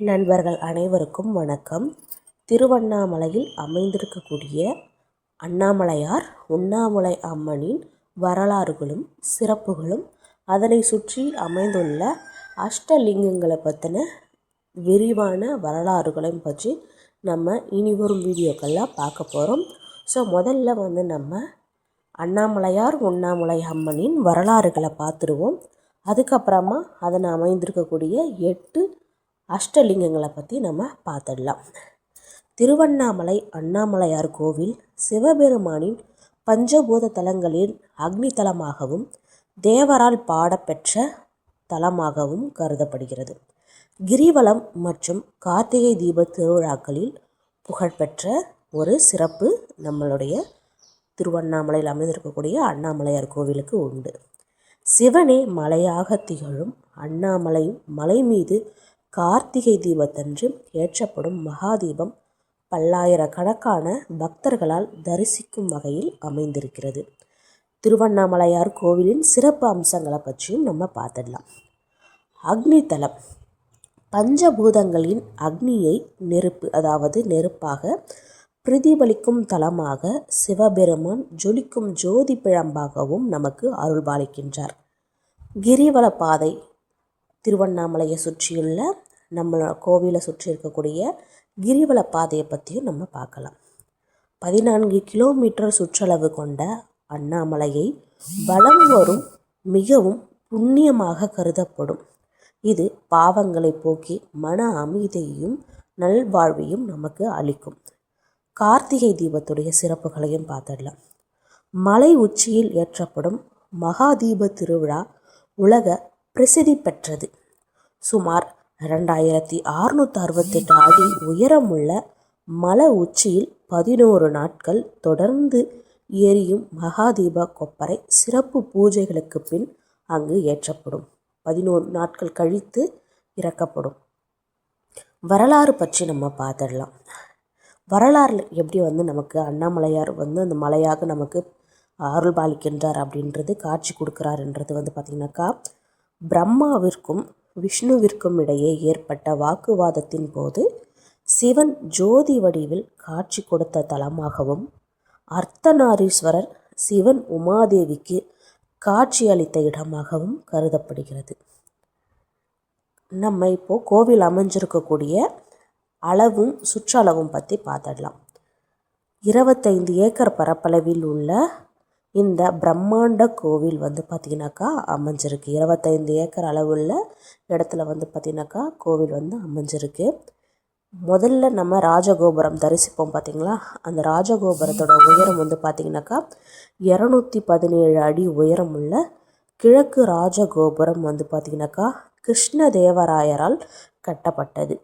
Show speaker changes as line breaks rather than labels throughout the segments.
நண்பர்கள் அனைவருக்கும் வணக்கம். திருவண்ணாமலையில் அமைந்திருக்கக்கூடிய அண்ணாமலையார் உண்ணாமலை அம்மனின் வரலாறுகளும் சிறப்புகளும் அதனை சுற்றி அமைந்துள்ள அஷ்டலிங்கங்களை பற்றின விரிவான வரலாறுகளையும் பற்றி நம்ம இனி வரும் வீடியோக்கள்லாம் பார்க்க போகிறோம் ஸோ முதல்ல வந்து நம்ம அண்ணாமலையார் உண்ணாமலை அம்மனின் வரலாறுகளை பார்த்துருவோம். அதுக்கப்புறமா அதனை அமைந்திருக்கக்கூடிய எட்டு அஷ்டலிங்கங்களை பற்றி நம்ம பார்த்துடலாம். திருவண்ணாமலை அண்ணாமலையார் கோவில் சிவபெருமானின் பஞ்சபூத தலங்களில் அக்னி தலமாகவும் தேவரால் பாடப்பெற்ற தலமாகவும் கருதப்படுகிறது. கிரிவலம் மற்றும் கார்த்திகை தீப திருவிழாக்களில் புகழ்பெற்ற ஒரு சிறப்பு நம்மளுடைய திருவண்ணாமலையில் அமைந்திருக்கக்கூடிய அண்ணாமலையார் கோவிலுக்கு உண்டு. சிவனே மலையாக திகழும் அண்ணாமலை மலை மீது கார்த்திகை தீபத்தன்று ஏற்றப்படும் மகாதீபம் பல்லாயிரக்கணக்கான பக்தர்களால் தரிசிக்கும் வகையில் அமைந்திருக்கிறது. திருவண்ணாமலையார் கோவிலின் சிறப்பு அம்சங்களை பற்றியும் நம்ம பார்த்துடலாம். அக்னி தலம் பஞ்சபூதங்களின் அக்னியை நெருப்பு அதாவது நெருப்பாக பிரதிபலிக்கும் தலமாக சிவபெருமான் ஜொலிக்கும் ஜோதி பிழம்பாகவும் நமக்கு அருள்பாலிக்கின்றார். கிரிவல பாதை. திருவண்ணாமலையை சுற்றியுள்ள நம்மளோட கோவிலை சுற்றி இருக்கக்கூடிய கிரிவல பாதையை பற்றியும் நம்ம பார்க்கலாம். பதினான்கு கிலோமீட்டர் சுற்றளவு கொண்ட அண்ணாமலையை வலம் வரும் மிகவும் புண்ணியமாக கருதப்படும். இது பாவங்களை போக்கி மன அமைதியையும் நல்வாழ்வையும் நமக்கு அளிக்கும். கார்த்திகை தீபத்துடைய சிறப்புகளையும் பார்த்துடலாம். மலை உச்சியில் ஏற்றப்படும் மகாதீப திருவிழா உலக பிரசித்தி பெற்றது. சுமார் ரெண்டாயிரத்தி அறுநூத்தி அறுபத்தெட்டு அடி உயரமுள்ள மலை உச்சியில் பதினோரு நாட்கள் தொடர்ந்து எரியும் மகாதீப கொப்பரை சிறப்பு பூஜைகளுக்கு பின் அங்கு ஏற்றப்படும். பதினோரு நாட்கள் கழித்து இறக்கப்படும். வரலாறு பற்றி நம்ம பார்த்துடலாம். வரலாறில் எப்படி வந்து நமக்கு அண்ணாமலையார் வந்து அந்த மலையாக நமக்கு அருள் பாலிக்கின்றார் அப்படின்றது காட்சி கொடுக்குறாருன்றது வந்து பார்த்திங்கனாக்கா பிரம்மாவிற்கும் விஷ்ணுவிற்கும் இடையே ஏற்பட்ட வாக்குவாதத்தின் போது சிவன் ஜோதி வடிவில் காட்சி கொடுத்த தலமாகவும் அர்த்தநாரீஸ்வரர் சிவன் உமாதேவிக்கு காட்சி அளித்த இடமாகவும் கருதப்படுகிறது. நம்ம இப்போது கோவில் அமைஞ்சிருக்கக்கூடிய அளவும் சுற்றளவும் பற்றி பார்த்துடலாம். இருபத்தைந்து ஏக்கர் பரப்பளவில் உள்ள இந்த பிரம்மாண்ட கோவில் வந்து பார்த்திங்கனாக்கா அமைஞ்சிருக்கு. இருபத்தைந்து ஏக்கர் அளவுள்ள இடத்துல வந்து பார்த்திங்கனாக்கா கோவில் வந்து அமைஞ்சிருக்கு. முதல்ல நம்ம ராஜகோபுரம் தரிசிப்போம் பார்த்திங்களா அந்த ராஜகோபுரத்தோட உயரம் வந்து பார்த்திங்கனாக்கா இரநூத்தி பதினேழு அடி உயரம் உள்ள கிழக்கு ராஜகோபுரம் வந்து பார்த்திங்கனாக்கா கிருஷ்ணதேவராயரால் கட்டப்பட்டது.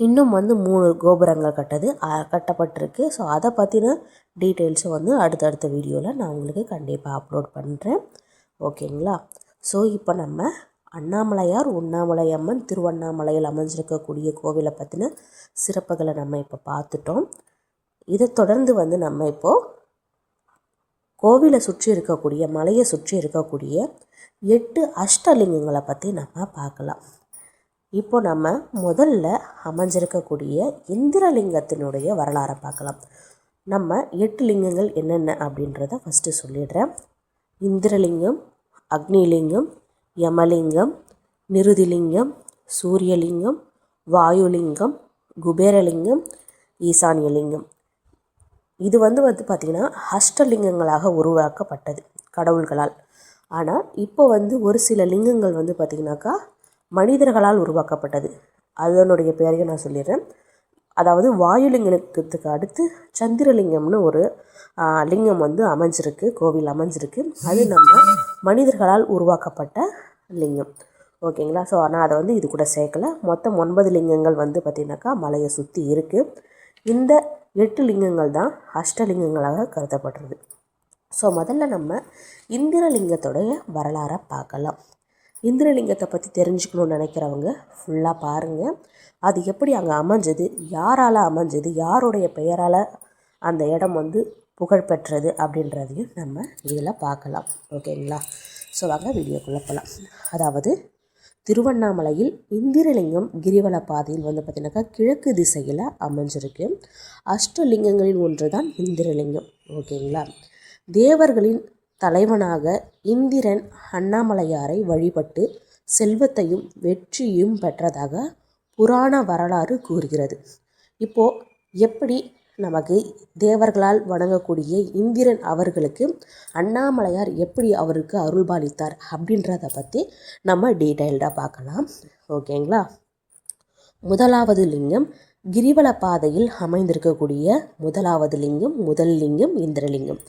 இன்னும் வந்து மூணு கோபுரங்கள் கட்டது கட்டப்பட்டிருக்கு. ஸோ அதை பற்றின டீட்டெயில்ஸும் வந்து அடுத்தடுத்த வீடியோவில் நான் உங்களுக்கு கண்டிப்பாக அப்லோட் பண்ணுறேன் ஓகேங்களா ஸோ இப்போ நம்ம அண்ணாமலையார் உண்ணாமலை அம்மன் திருவண்ணாமலையில் அமைஞ்சிருக்கக்கூடிய கோவிலை பற்றின சிறப்புகளை நம்ம இப்போ பார்த்துட்டோம். இதை தொடர்ந்து வந்து நம்ம இப்போது கோவிலை சுற்றி இருக்கக்கூடிய மலையை சுற்றி இருக்கக்கூடிய எட்டு அஷ்டலிங்கங்களை பற்றி நம்ம பார்க்கலாம். இப்போ நம்ம முதல்ல அமைஞ்சிருக்கக்கூடிய இந்திரலிங்கத்தினுடைய வரலாறை பார்க்கலாம். நம்ம எட்டு லிங்கங்கள் என்னென்ன அப்படின்றத ஃபஸ்ட்டு சொல்லிடுறேன். இந்திரலிங்கம் அக்னிலிங்கம் யமலிங்கம் நிருதிலிங்கம் சூரியலிங்கம் வாயுலிங்கம் குபேரலிங்கம் ஈசானியலிங்கம். இது வந்து வந்து பார்த்திங்கன்னா அஷ்டலிங்கங்களாக உருவாக்கப்பட்டது கடவுள்களால். ஆனால் இப்போ வந்து ஒரு சில லிங்கங்கள் வந்து பார்த்திங்கனாக்கா மனிதர்களால் உருவாக்கப்பட்டது. அதனுடைய பெயரையும் நான் சொல்லிடுறேன். அதாவது வாயுலிங்கத்துக்கு அடுத்து சந்திரலிங்கம்னு ஒரு லிங்கம் வந்து அமைஞ்சிருக்கு கோவில் அமைஞ்சிருக்கு. அது நம்ம மனிதர்களால் உருவாக்கப்பட்ட லிங்கம். ஓகேங்களா? ஸோ ஆனால் அதை வந்து இது கூட சேர்க்கல. மொத்தம் ஒன்பது லிங்கங்கள் வந்து பார்த்திங்கனாக்கா மலையை சுற்றி இருக்குது இந்த எட்டு லிங்கங்கள் தான் அஷ்டலிங்கங்களாக கருதப்படுறது. ஸோ முதல்ல நம்ம இந்திரலிங்கத்தோடைய வரலாறை பார்க்கலாம். இந்திரலிங்கத்தை பற்றி தெரிஞ்சுக்கணும்னு நினைக்கிறவங்க ஃபுல்லாக பாருங்கள் அது எப்படி அங்கே அமைஞ்சது யாரால் அமைஞ்சது யாருடைய பெயரால் அந்த இடம் வந்து புகழ்பெற்றது அப்படின்றதையும் நம்ம இதில் பார்க்கலாம். ஓகேங்களா? ஸோ வாங்க வீடியோக்குள்ளே போகலாம் அதாவது திருவண்ணாமலையில் இந்திரலிங்கம் கிரிவல பாதையில் வந்து பார்த்திங்கனாக்கா கிழக்கு திசையில் அமைஞ்சிருக்கு. அஷ்டலிங்கங்களில் ஒன்று தான் இந்திரலிங்கம். ஓகேங்களா? தேவர்களின் தலைவனாக இந்திரன் அண்ணாமலையாரை வழிபட்டு செல்வத்தையும் வெற்றியும் பெற்றதாக புராண வரலாறு கூறுகிறது. இப்போது எப்படி நமக்கு தேவர்களால் வணங்கக்கூடிய இந்திரன் அவர்களுக்கு அண்ணாமலையார் எப்படி அவருக்கு அருள்பாலித்தார் அப்படின்றத பற்றி நம்ம டீட்டெயில்டாக பார்க்கலாம். ஓகேங்களா முதலாவது லிங்கம் கிரிவல பாதையில் அமைந்திருக்கக்கூடிய முதலாவது லிங்கம் முதல் லிங்கம் இந்திரலிங்கம்.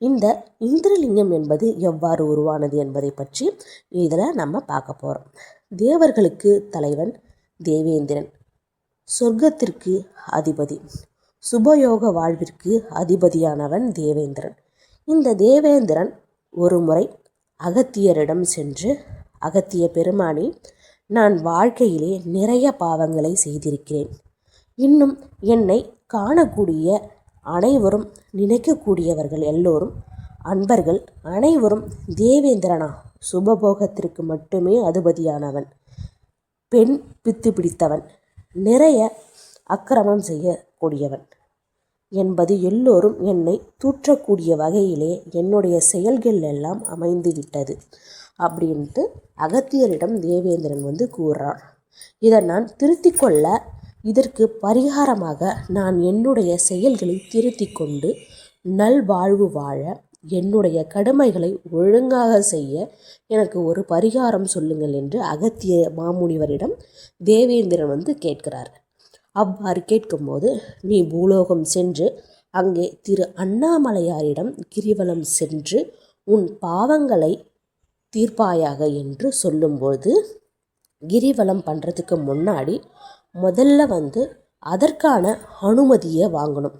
இந்த இந்திரலிங்கம் என்பது எவ்வாறு உருவானது என்பதை பற்றி இதில் நம்ம பார்க்க போகிறோம் தேவர்களுக்கு தலைவன் தேவேந்திரன். சொர்க்கத்திற்கு அதிபதி. சுபயோக வாழ்விற்கு அதிபதியானவன் தேவேந்திரன். இந்த தேவேந்திரன் ஒரு முறை அகத்தியரிடம் சென்று அகத்திய பெருமானி நான் வாழ்க்கையிலே நிறைய பாவங்களை செய்திருக்கிறேன். இன்னும் என்னை காணக்கூடிய அனைவரும் நினைக்கக்கூடியவர்கள் எல்லோரும் அன்பர்கள். அனைவரும் தேவேந்திரனா? சுபபோகத்திற்கு மட்டுமே அதிபதியானவன். பெண் பித்து பிடித்தவன். நிறைய அக்கிரமம் செய்யக்கூடியவன். என்பது எல்லோரும் என்னை தூற்றக்கூடிய வகையிலே என்னுடைய செயல்கள் எல்லாம் அமைந்து விட்டது அப்படின்ட்டு அகத்தியரிடம் தேவேந்திரன் வந்து கூறுறான். இதை நான் திருத்தி கொள்ள இதற்கு பரிகாரமாக நான் என்னுடைய செயல்களை திருத்தி கொண்டு நல்வாழ்வு வாழ என்னுடைய கடமைகளை ஒழுங்காக செய்ய எனக்கு ஒரு பரிகாரம் சொல்லுங்கள் என்று அகத்திய மாமுனிவரிடம் தேவேந்திரன் வந்து கேட்கிறார். அவ்வாறு கேட்கும்போது நீ பூலோகம் சென்று அங்கே திரு அண்ணாமலையாரிடம் கிரிவலம் சென்று உன் பாவங்களை தீர்ப்பாயாக என்று சொல்லும்போது கிரிவலம் பண்ணுறதுக்கு முன்னாடி முதல்ல வந்து அதற்கான அனுமதியை வாங்கணும்.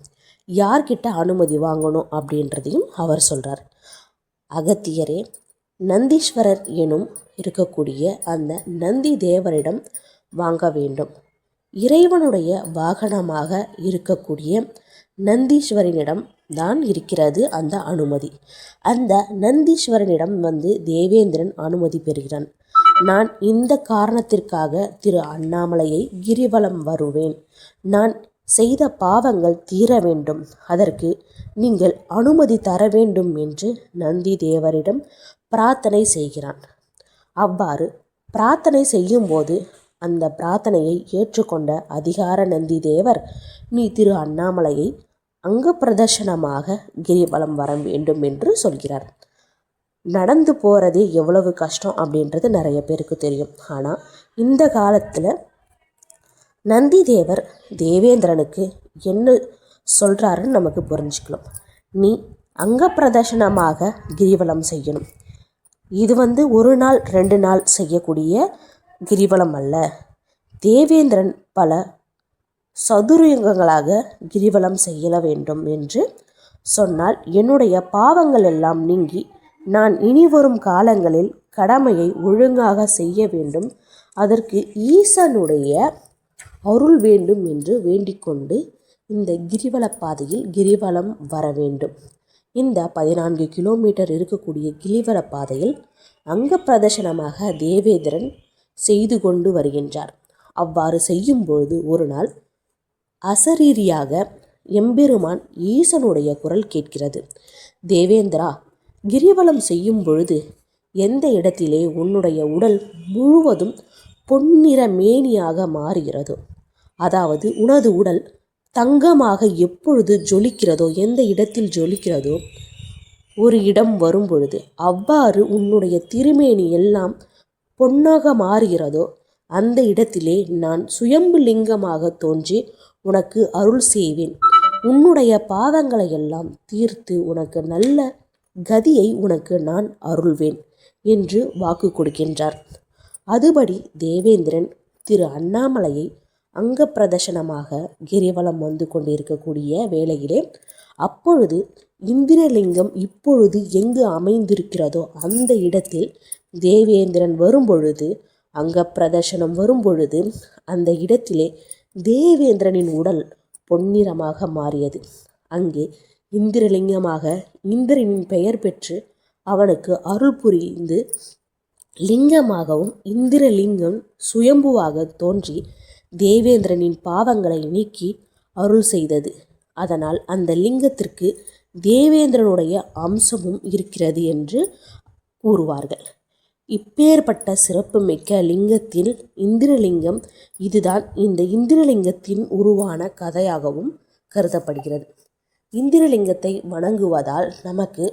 யார்கிட்ட அனுமதி வாங்கணும் அப்படின்றதையும் அவர் சொல்கிறார் அகத்தியரே நந்தீஸ்வரர் எனும் இருக்கக்கூடிய அந்த நந்தி தேவரிடம் வாங்க வேண்டும். இறைவனுடைய வாகனமாக இருக்கக்கூடிய நந்தீஸ்வரனிடம் தான் இருக்கிறது அந்த அனுமதி. அந்த நந்தீஸ்வரனிடம் வந்து தேவேந்திரன் அனுமதி பெறுகிறான். நான் இந்த காரணத்திற்காக திரு அண்ணாமலையை கிரிவலம் வருவேன். நான் செய்த பாவங்கள் தீர வேண்டும். அதற்கு நீங்கள் அனுமதி தர வேண்டும் என்று நந்தி தேவரிடம் பிரார்த்தனை செய்கிறான். அவ்வாறு பிரார்த்தனை செய்யும்போது அந்த பிரார்த்தனையை ஏற்றுக்கொண்ட அதிகார நந்தி தேவர் நீ திரு அண்ணாமலையை அங்க பிரதர்ஷனமாக கிரிவலம் வர வேண்டும் என்று சொல்கிறார். நடந்து போகிறதே எவ்வளவு கஷ்டம் அப்படின்றது நிறைய பேருக்கு தெரியும். ஆனால் இந்த காலத்தில் நந்தி தேவர் தேவேந்திரனுக்கு என்ன சொல்கிறாருன்னு நமக்கு புரிஞ்சுக்கலாம். நீ அங்க பிரதர்ஷனமாக கிரிவலம் செய்யணும். இது வந்து ஒரு நாள் ரெண்டு நாள் செய்யக்கூடிய கிரிவலம் அல்ல. தேவேந்திரன் பல சதுரயுகங்களாக கிரிவலம் செய்ய வேண்டும் என்று சொன்னால் என்னுடைய பாவங்கள் எல்லாம் நீங்கி நான் இனி வரும் காலங்களில் கடமையை ஒழுங்காக செய்ய வேண்டும். அதற்கு ஈசனுடைய அருள் வேண்டும் என்று வேண்டிக்கொண்டு இந்த கிரிவல பாதையில் கிரிவலம் வர வேண்டும். இந்த பதினான்கு கிலோமீட்டர் இருக்கக்கூடிய கிரிவல பாதையில் அங்க பிரதர்ஷனமாக தேவேந்திரன் செய்து கொண்டு வருகின்றார். அவ்வாறு செய்யும் பொழுது ஒரு நாள் அசரீரியாக எம்பெருமான் ஈசனுடைய குரல் கேட்கிறது. தேவேந்திரா கிரிவலம் செய்யும் பொழுது எந்த இடத்திலே உன்னுடைய உடல் முழுவதும் பொன்னிற மேனியாக மாறுகிறதோ அதாவது உனது உடல் தங்கமாக எப்பொழுது ஜொலிக்கிறதோ எந்த இடத்தில் ஜொலிக்கிறதோ ஒரு இடம் வரும் பொழுது அவ்வாறு உன்னுடைய திருமேனி எல்லாம் பொன்னாக மாறுகிறதோ அந்த இடத்திலே நான் சுயம்பு லிங்கமாக தோன்றி உனக்கு அருள் செய்வேன். உன்னுடைய பாவங்களை எல்லாம் தீர்த்து உனக்கு நல்ல கதியை உனக்கு நான் அருள்வேன் என்று வாக்கு கொடுக்கின்றார். அதுபடி தேவேந்திரன் திரு அண்ணாமலையை அங்க பிரதர்சனமாக கிரிவலம் வந்து கொண்டிருக்கக்கூடிய வேளையிலே அப்பொழுது இந்திரலிங்கம் இப்பொழுது எங்கு அமைந்திருக்கிறதோ அந்த இடத்தில் தேவேந்திரன் வரும்பொழுது அங்க பிரதர்ஷனம் வரும்பொழுது அந்த இடத்திலே தேவேந்திரனின் உடல் பொன்னிறமாக மாறியது. அங்கே இந்திரலிங்கமாக இந்திரனின் பெயர் பெற்று அவனுக்கு அருள் புரிந்து லிங்கமாகவும் இந்திரலிங்கம் சுயம்புவாக தோன்றி தேவேந்திரனின் பாவங்களை நீக்கி அருள் செய்தது. அதனால் அந்த லிங்கத்திற்கு தேவேந்திரனுடைய அம்சமும் இருக்கிறது என்று கூறுவார்கள். இப்பேற்பட்ட சிறப்புமிக்க லிங்கத்தில் இந்திரலிங்கம் இதுதான் இந்த இந்திரலிங்கத்தின் உருவான கதையாகவும் கருதப்படுகிறது. இந்திரலிங்கத்தை வணங்குவதால் நமக்கு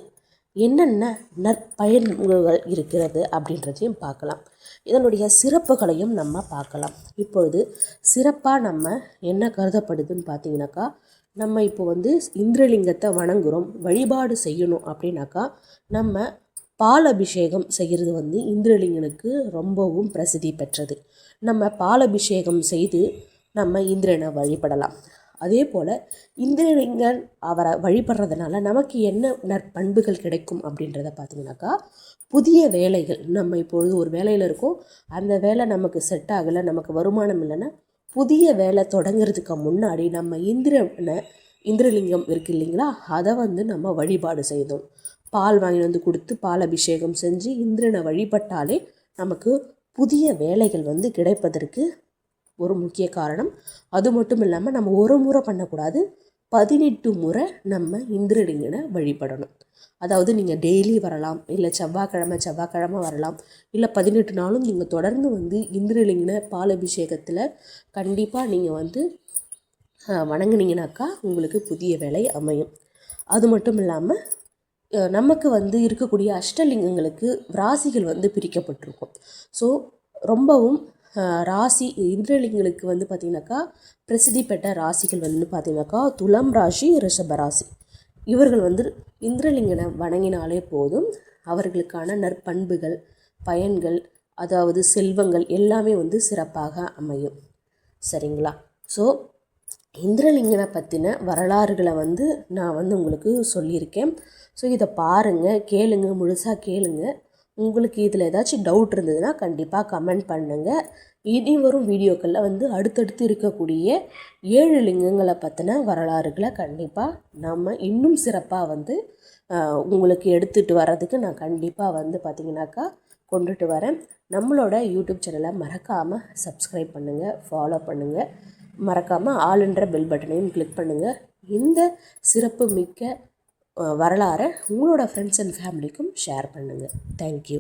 என்னென்ன நற்பயன்கள் இருக்கிறது அப்படின்றதையும் பார்க்கலாம். இதனுடைய சிறப்புகளையும் நம்ம பார்க்கலாம். இப்பொழுது சிறப்பாக நம்ம என்ன கருதப்படுதுன்னு பார்த்தீங்கன்னாக்கா நம்ம இப்போ வந்து இந்திரலிங்கத்தை வணங்குகிறோம் வழிபாடு செய்யணும் அப்படின்னாக்கா நம்ம பால் அபிஷேகம் செய்கிறது வந்து இந்திரலிங்கனுக்கு ரொம்பவும் பிரசித்தி பெற்றது. நம்ம பால் அபிஷேகம் செய்து நம்ம இந்திரனை வழிபடலாம். அதே போல் இந்திரலிங்கன் அவரை வழிபடுறதுனால நமக்கு என்ன நற்பண்புகள் கிடைக்கும் அப்படின்றத பார்த்தீங்கன்னாக்கா புதிய வேலைகள். நம்ம இப்பொழுது ஒரு வேலையில் இருக்கோம். அந்த வேலை நமக்கு செட் ஆகலை நமக்கு வருமானம் இல்லைன்னா புதிய வேலை தொடங்கிறதுக்கு முன்னாடி நம்ம இந்திரனை இந்திரலிங்கம் இருக்குது இல்லைங்களா? அதை வந்து நம்ம வழிபாடு செய்தோம். பால் வாங்கி வந்து கொடுத்து பால் அபிஷேகம் செஞ்சு இந்திரனை வழிபட்டாலே நமக்கு புதிய வேலைகள் வந்து கிடைப்பதற்கு ஒரு முக்கிய காரணம். அது மட்டும் இல்லாமல் நம்ம ஒரு முறை பண்ணக்கூடாது. பதினெட்டு முறை நம்ம இந்திரலிங்கனை வழிபடணும். அதாவது நீங்கள் டெய்லி வரலாம் இல்லை செவ்வாய்க்கிழமை செவ்வாய்க்கிழமை வரலாம் இல்லை பதினெட்டு நாளும் நீங்கள் தொடர்ந்து வந்து இந்திரலிங்கனை பால் அபிஷேகத்தில் கண்டிப்பாக நீங்கள் வந்து வணங்குனீங்கனாக்கா உங்களுக்கு புதிய வேலை அமையும். அது மட்டும் இல்லாமல் நமக்கு வந்து இருக்கக்கூடிய அஷ்டலிங்கங்களுக்கு ராசிகள் வந்து பிரிக்கப்பட்டிருக்கும். ஸோ ரொம்பவும் ராசி இந்திரலிங்களுக்கு வந்து பார்த்திங்கனாக்கா பிரசித்தி பெற்ற ராசிகள் வந்து பார்த்திங்கனாக்கா துலாம் ராசி ரிஷப ராசி. இவர்கள் வந்து இந்திரலிங்கனை வணங்கினாலே போதும் அவர்களுக்கான நற்பண்புகள் பயன்கள் அதாவது செல்வங்கள் எல்லாமே வந்து சிறப்பாக அமையும். சரிங்களா? ஸோ இந்திரலிங்கனை பற்றின வரலாறுகளை வந்து நான் வந்து உங்களுக்கு சொல்லியிருக்கேன். ஸோ இதை பாருங்கள் கேளுங்க முழுசாக கேளுங்க. உங்களுக்கு இதில் ஏதாச்சும் டவுட் இருந்ததுன்னா கண்டிப்பாக கமெண்ட் பண்ணுங்கள் இனி வரும் வீடியோக்களில் வந்து அடுத்தடுத்து இருக்கக்கூடிய ஏழு லிங்கங்களை பற்றின வரலாறுகளை கண்டிப்பாக நம்ம இன்னும் சிறப்பாக வந்து உங்களுக்கு எடுத்துகிட்டு வர்றதுக்கு நான் கண்டிப்பாக வந்து பார்த்திங்கனாக்கா கொண்டுட்டு வரேன். நம்மளோட யூடியூப் சேனலை மறக்காமல் சப்ஸ்கிரைப் பண்ணுங்கள் ஃபாலோ பண்ணுங்கள் மறக்காமல் ஆளுன்ற பெல் பட்டனையும் கிளிக் பண்ணுங்கள் இந்த சிறப்பு மிக்க வரலாறை உங்களோட ஃப்ரெண்ட்ஸ் அண்ட் ஃபேமிலிக்கும் ஷேர் பண்ணுங்கள் தேங்க்யூ